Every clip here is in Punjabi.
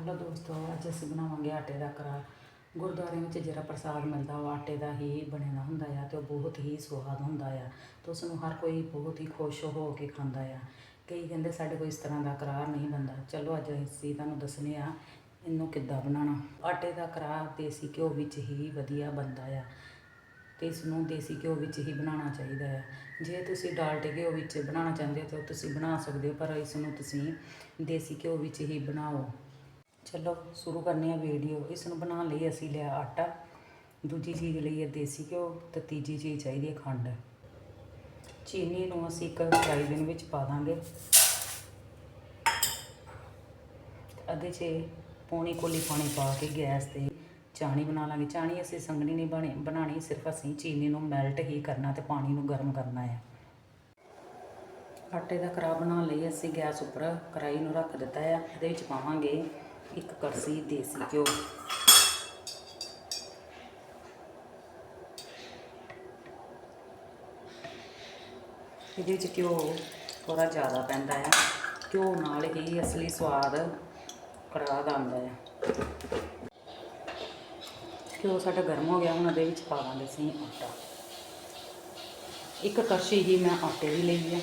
ਹੈਲੋ ਦੋਸਤੋ ਅੱਜ ਅਸੀਂ ਬਣਾਵਾਂਗੇ ਆਟੇ ਦਾ ਕਰਾ ਗੁਰਦੁਆਰੇ ਵਿੱਚ ਜਿਹੜਾ ਪ੍ਰਸਾਦ ਮਿਲਦਾ ਉਹ ਆਟੇ ਦਾ ਹੀ ਬਣਿਆ ਹੁੰਦਾ ਆ ਤੇ ਉਹ ਬਹੁਤ ਹੀ ਸਵਾਦ ਹੁੰਦਾ ਆ। ਤੇ ਉਸ ਨੂੰ ਹਰ ਕੋਈ ਬਹੁਤ ਹੀ ਖੁਸ਼ ਹੋ ਕੇ ਖਾਂਦਾ ਆ। ਕਈ ਕਹਿੰਦੇ ਸਾਡੇ ਕੋਲ ਇਸ ਤਰ੍ਹਾਂ ਦਾ ਕਰਾਰ ਨਹੀਂ ਬਣਦਾ। ਚਲੋ ਅੱਜ ਅਸੀਂ ਤੁਹਾਨੂੰ ਦੱਸਨੇ ਆ ਇਹਨੂੰ ਕਿੱਦਾਂ ਬਣਾਉਣਾ। ਆਟੇ ਦਾ ਕਰਾਰ ਦੇਸੀ ਘਿਓ ਵਿੱਚ ਹੀ ਵਧੀਆ ਬਣਦਾ ਆ ਤੇ ਇਸ ਨੂੰ ਦੇਸੀ ਘਿਓ ਵਿੱਚ ਹੀ ਬਣਾਉਣਾ ਚਾਹੀਦਾ ਹੈ ਜੇ ਤੁਸੀਂ ਡਾਲਟੇ ਘਿਓ ਵਿੱਚ ਬਣਾਉਣਾ ਚਾਹੁੰਦੇ ਹੋ ਤਾਂ ਤੁਸੀਂ ਬਣਾ ਸਕਦੇ ਹੋ, ਪਰ ਇਸ ਨੂੰ ਤੁਸੀਂ ਦੇਸੀ ਘਿਓ ਵਿੱਚ ਹੀ ਬਣਾਓ। ਚਲੋ ਸ਼ੁਰੂ ਕਰਨੇ ਆ ਵੀਡੀਓ ਇਸ ਨੂੰ ਬਣਾਉਣ ਲਈ ਅਸੀਂ ਲਿਆ ਆਟਾ। ਦੂਜੀ ਚੀਜ਼ ਲਈ ਹੈ ਦੇਸੀ ਘਿਓ ਤੇ ਤੀਜੀ ਚੀਜ਼ ਚਾਹੀਦੀ ਹੈ ਖੰਡ। ਚੀਨੀ ਨੂੰ ਅਸੀਂ ਇੱਕ ਫਰਾਈ ਬਿਨ ਵਿੱਚ ਪਾ ਦਾਂਗੇ। ਅੱਧੇ 'ਚ ਪੌਣੀ ਕੋਲੀ ਪਾਣੀ ਪਾ ਕੇ ਗੈਸ ਤੇ ਚਾਣੀ ਬਣਾ ਲਾਂਗੇ। ਚਾਣੀ ਅਸੀਂ ਸੰਘਣੀ ਨਹੀਂ ਬਣੇ ਬਣਾਣੀ ਸਿਰਫ ਅਸੀਂ ਚੀਨੀ ਨੂੰ ਮੈਲਟ ਹੀ ਕਰਨਾ ਤੇ ਪਾਣੀ ਨੂੰ ਗਰਮ ਕਰਨਾ ਹੈ ਆਟੇ ਦਾ ਕਰਾ ਬਣਾਉਣ ਲਈ, ਅਸੀਂ ਗੈਸ ਉੱਪਰ ਕੜਾਈ ਨੂੰ ਰੱਖ ਦਿੱਤਾ ਹੈ ਇਹਦੇ ਵਿੱਚ ਪਾਵਾਂਗੇ ਇੱਕ ਕੜਸ਼ੀ ਦੇਸੀ ਘਿਓ ਇਹਦੇ ਵਿੱਚ ਘਿਓ ਥੋੜਾ ਜ਼ਿਆਦਾ ਪੈਂਦਾ ਹੈ ਘਿਓ ਨਾਲ ਹੀ ਅਸਲੀ ਸਵਾਦ ਕੜਾਹ ਦਾ ਆਉਂਦਾ ਹੈ ਘਿਓ ਸਾਡਾ ਗਰਮ ਹੋ ਗਿਆ, ਹੁਣ ਉਹਦੇ ਵਿੱਚ ਪਾ ਦਾਂਗੇ ਅਸੀਂ ਆਟਾ। ਇੱਕ ਕੜਛੀ ਹੀ ਮੈਂ ਆਟੇ ਦੀ ਲਈ ਹੈ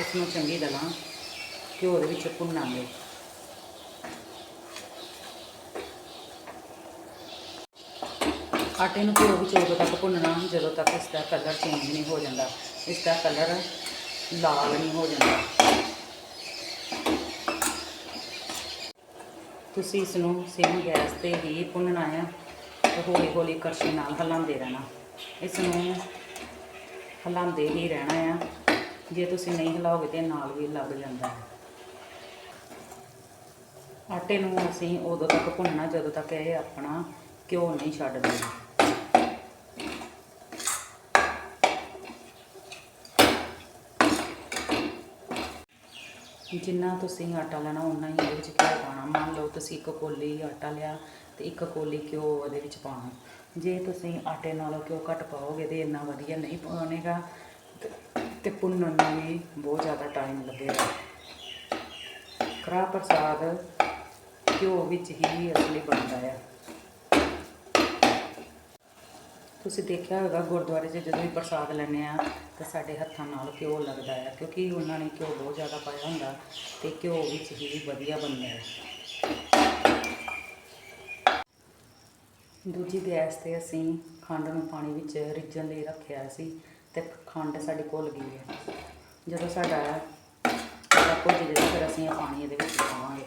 ਇਸ ਨੂੰ ਚੰਗੀ ਤਰ੍ਹਾਂ ਘਿਓ ਦੇ ਵਿੱਚ ਭੁੰਨਾਂਗੇ। ਆਟੇ ਨੂੰ ਘਿਓ ਵਿੱਚ ਉਦੋਂ ਤੱਕ ਭੁੰਨਣਾ, ਜਦੋਂ ਤੱਕ ਇਸ ਦਾ ਕਲਰ ਚੇਂਜ ਨਹੀਂ ਹੋ ਜਾਂਦਾ ਇਸ ਦਾ ਕਲਰ ਲਾਲ ਨਹੀਂ ਹੋ ਜਾਂਦਾ। ਤੁਸੀਂ ਇਸ ਨੂੰ ਸੇਮ ਗੈਸ ਤੇ ਹੀ ਭੁੰਨਣਾ ਹੈ ਹੌਲੀ ਹੌਲੀ ਕੜਛੀ ਨਾਲ ਹਿਲਾਉਂਦੇ ਰਹਿਣਾ। ਇਸ ਨੂੰ ਹਿਲਾਉਂਦੇ ਹੀ ਰਹਿਣਾ ਆ ਜੇ ਤੁਸੀਂ ਨਹੀਂ ਹਿਲਾਓਗੇ ਤੇ ਨਾਲ ਵੀ ਲੱਗ ਜਾਂਦਾ ਹੈ। ਆਟੇ ਨੂੰ ਅਸੀਂ ਉਦੋਂ ਤੱਕ ਭੁੰਨਣਾ ਜਦੋਂ ਤੱਕ ਇਹ ਆਪਣਾ ਘਿਓ ਨਹੀਂ ਛੱਡਦੇ। ਜਿੰਨਾ ਤੁਸੀਂ ਆਟਾ ਲੈਣਾ ਉਨਾ ਹੀ ਇਹਦੇ ਵਿੱਚ ਘਿਓ ਪਾਉਣਾ। ਮੰਨ ਲਓ ਤੁਸੀਂ ਇੱਕ ਕੋਲੀ ਆਟਾ ਲਿਆ ਤੇ ਇੱਕ ਕੋਲੀ ਘਿਓ ਉਹਦੇ ਵਿੱਚ ਪਾਉਣਾ। ਜੇ ਤੁਸੀਂ ਆਟੇ ਨਾਲੋਂ ਘਿਓ ਘੱਟ ਪਾਓਗੇ ਤੇ ਇੰਨਾ ਵਧੀਆ ਨਹੀਂ ਬਣੇਗਾ ਤੇ- ਤੇ ਭੁੰਨਣ ਨੂੰ ਵੀ ਬਹੁਤ ਜ਼ਿਆਦਾ ਟਾਈਮ ਲੱਗੇਗਾ। ਕੜਾਹ ਪ੍ਰਸਾਦ ਘਿਓ ਵਿੱਚ ਹੀ ਅਸਲੀ ਬਣਦਾ ਹੈ ਤੁਸੀਂ ਦੇਖਿਆ ਹੋਵੇਗਾ ਗੁਰਦੁਆਰੇ 'ਚ ਜਦੋਂ ਵੀ ਪ੍ਰਸਾਦ ਲੈਂਦੇ ਆ ਤਾਂ ਸਾਡੇ ਹੱਥਾਂ ਨਾਲ ਘਿਓ ਲੱਗਦਾ ਹੈ ਕਿਉਂਕਿ ਉਹਨਾਂ ਨੇ ਘਿਓ ਬਹੁਤ ਜ਼ਿਆਦਾ ਪਾਇਆ ਹੁੰਦਾ ਤੇ ਘਿਓ ਵਿੱਚ ਹੀ ਵਧੀਆ ਬਣਦਾ ਹੈ। ਦੂਜੀ ਗੈਸ ਤੇ ਅਸੀਂ ਖੰਡ ਨੂੰ ਪਾਣੀ ਵਿੱਚ ਰਿੱਝਣ ਲਈ ਰੱਖਿਆ ਸੀ ਤੇ ਖੰਡ ਸਾਡੀ ਘੁਲ ਗਈ ਹੈ। ਜਦੋਂ ਸਾਡਾ ਆਟਾ ਭੁੱਜ ਜਾਏਗਾ ਫਿਰ ਅਸੀਂ ਇਹ ਪਾਣੀ ਇਹਦੇ ਵਿੱਚ ਪਾਵਾਂਗੇ।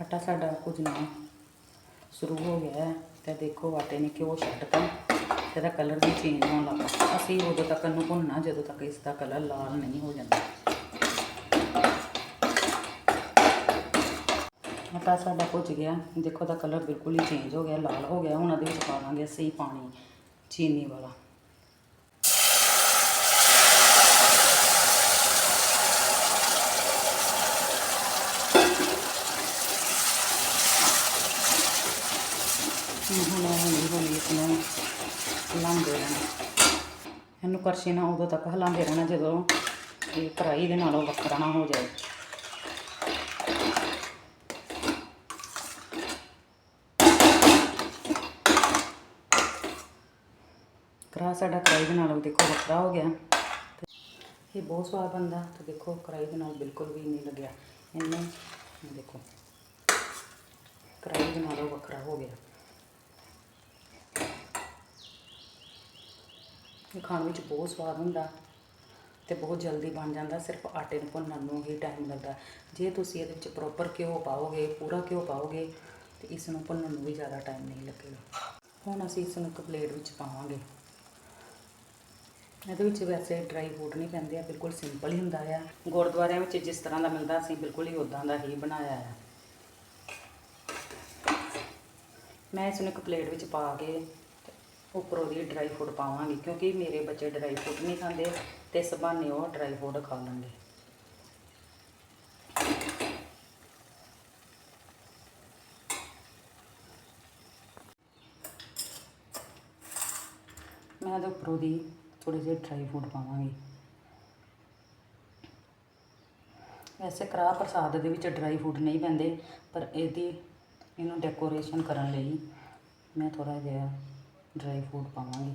ਆਟਾ ਸਾਡਾ ਭੁੱਜਣਾ ਸ਼ੁਰੂ ਹੋ ਗਿਆ ਹੈ। ਤੇ ਦੇਖੋ ਆਟੇ ਨੇ ਘਿਓ ਛੱਡਤਾ ਤੇ ਇਹਦਾ ਕਲਰ ਵੀ ਚੇਂਜ ਹੋਣ ਲੱਗਾ ਅਸੀਂ ਉਦੋਂ ਤੱਕ ਇਹਨੂੰ ਭੁੰਨਣਾ, ਜਦੋਂ ਤੱਕ ਇਸ ਦਾ ਕਲਰ ਲਾਲ ਨਹੀਂ ਹੋ ਜਾਂਦਾ। ਆਟਾ ਸਾਡਾ ਭੁੱਜ ਗਿਆ। ਦੇਖੋ ਦਾ ਕਲਰ ਬਿਲਕੁਲ ਹੀ ਚੇਂਜ ਹੋ ਗਿਆ, ਲਾਲ ਹੋ ਗਿਆ। ਹੁਣ ਇਹਦੇ ਵਿੱਚ ਪਾਵਾਂਗੇ ਅਸੀਂ ਪਾਣੀ, ਚੀਨੀ ਵਾਲਾ। ਹੁਣ ਹੁਣ ਹੌਲੀ ਹੌਲੀ ਇਸ ਨੂੰ ਹਿਲਾਉਂਦੇ ਰਹਿਣਾ। ਇਹਨੂੰ ਕਰਛੀ ਨਾਲ ਉਦੋਂ ਤੱਕ ਹਿਲਾਉਂਦੇ ਰਹਿਣਾ ਜਦੋਂ ਇਹ ਕੜਾਈ ਦੇ ਨਾਲੋਂ ਵੱਖਰਾ ਨਾ ਹੋ ਜਾਏ। ਕੜਾ ਸਾਡਾ ਕੜਾਈ ਦੇ ਨਾਲੋਂ ਦੇਖੋ ਵੱਖਰਾ ਹੋ ਗਿਆ। ਇਹ ਬਹੁਤ ਸਵਾਦ ਬਣਦਾ, ਤੇ ਦੇਖੋ ਕੜਾਈ ਦੇ ਨਾਲ ਬਿਲਕੁਲ ਵੀ ਨਹੀਂ ਲੱਗਿਆ। ਇਹਨੂੰ ਦੇਖੋ ਕੜਾਈ ਦੇ ਨਾਲੋਂ ਵੱਖਰਾ ਹੋ ਗਿਆ। ਇਹ ਖਾਣ ਵਿੱਚ ਬਹੁਤ ਸਵਾਦ ਹੁੰਦਾ ਤੇ ਬਹੁਤ ਜਲਦੀ ਬਣ ਜਾਂਦਾ, ਸਿਰਫ ਆਟੇ ਨੂੰ ਭੁੰਨਣ ਨੂੰ ਹੀ ਟਾਈਮ ਲੱਗਦਾ। ਜੇ ਤੁਸੀਂ ਇਹਦੇ ਵਿੱਚ ਪ੍ਰੋਪਰ ਘਿਓ ਪਾਓਗੇ, ਪੂਰਾ ਘਿਓ ਪਾਓਗੇ, ਤੇ ਇਸ ਨੂੰ ਭੁੰਨਣ ਨੂੰ ਵੀ ਜ਼ਿਆਦਾ ਟਾਈਮ ਨਹੀਂ ਲੱਗੇਗਾ। ਹੁਣ ਅਸੀਂ ਇਸ ਨੂੰ ਇੱਕ ਪਲੇਟ ਵਿੱਚ ਪਾਵਾਂਗੇ। ਇਹਦੇ ਵਿੱਚ ਵੈਸੇ ਡਰਾਈ ਫਰੂਟ ਨਹੀਂ ਪੈਂਦੇ ਆ, ਬਿਲਕੁਲ ਸਿੰਪਲ ਹੀ ਹੁੰਦਾ ਆ। ਗੁਰਦੁਆਰਿਆਂ ਵਿੱਚ ਜਿਸ ਤਰ੍ਹਾਂ ਦਾ ਮਿਲਦਾ, ਅਸੀਂ ਬਿਲਕੁਲ ਹੀ ਉਦਾਂ ਦਾ ਹੀ ਬਣਾਇਆ ਆ। ਮੈਂ ਇਸ ਨੂੰ ਇੱਕ ਪਲੇਟ ਵਿੱਚ ਪਾ ਕੇ ਉੱਪਰੋਂ ਦੀ ਡਰਾਈ ਫਰੂਟ ਪਾਵਾਂਗੀ, ਕਿਉਂਕਿ ਮੇਰੇ ਬੱਚੇ ਡਰਾਈ ਫਰੂਟ ਨਹੀਂ ਖਾਂਦੇ ਤੇ ਇਸ ਬਹਾਨੇ ਉਹ ਡਰਾਈ ਫਰੂਟ ਖਾ ਲੈਣਗੇ ਮੈਂ ਇਹਦੇ ਉੱਪਰੋਂ ਦੀ ਥੋੜੇ ਜਿਹੇ ਡਰਾਈ ਫਰੂਟ ਪਾਵਾਂਗੀ। ਵੈਸੇ ਕੜਾਹ ਪ੍ਰਸਾਦ ਦੇ ਵਿੱਚ ਡਰਾਈ ਫਰੂਟ ਨਹੀਂ ਪੈਂਦੇ, ਪਰ ਇਹਦੀ ਇਹਨੂੰ ਡੈਕੋਰੇਸ਼ਨ ਕਰਨ ਲਈ ਮੈਂ ਥੋੜਾ ਜਿਹਾ ਡਰਾਈ ਫਰੂਟ ਪਾਵਾਂਗੀ।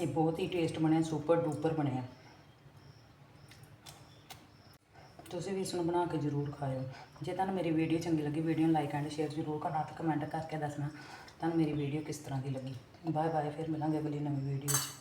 ਇਹ ਬਹੁਤ ਹੀ ਟੇਸਟ ਬਣਿਆ, ਸੁਪਰ ਡੂਪਰ ਬਣਿਆ। ਤੁਸੀਂ ਵੀ ਇਸ ਨੂੰ ਬਣਾ ਕੇ ਜ਼ਰੂਰ ਖਾਇਓ। ਜੇ ਤੁਹਾਨੂੰ ਮੇਰੀ ਵੀਡੀਓ ਚੰਗੀ ਲੱਗੀ ਵੀਡੀਓ ਨੂੰ ਲਾਈਕ ਐਂਡ ਸ਼ੇਅਰ ਜ਼ਰੂਰ ਕਰਨਾ ਤੇ ਕਮੈਂਟ ਕਰਕੇ ਦੱਸਣਾ ਤੁਹਾਨੂੰ ਮੇਰੀ ਵੀਡੀਓ ਕਿਸ ਤਰ੍ਹਾਂ ਦੀ ਲੱਗੀ। ਬਾਏ ਬਾਏ ਫਿਰ ਮਿਲਾਂਗੇ ਅਗਲੀ ਨਵੀਂ ਵੀਡੀਓ 'ਚ।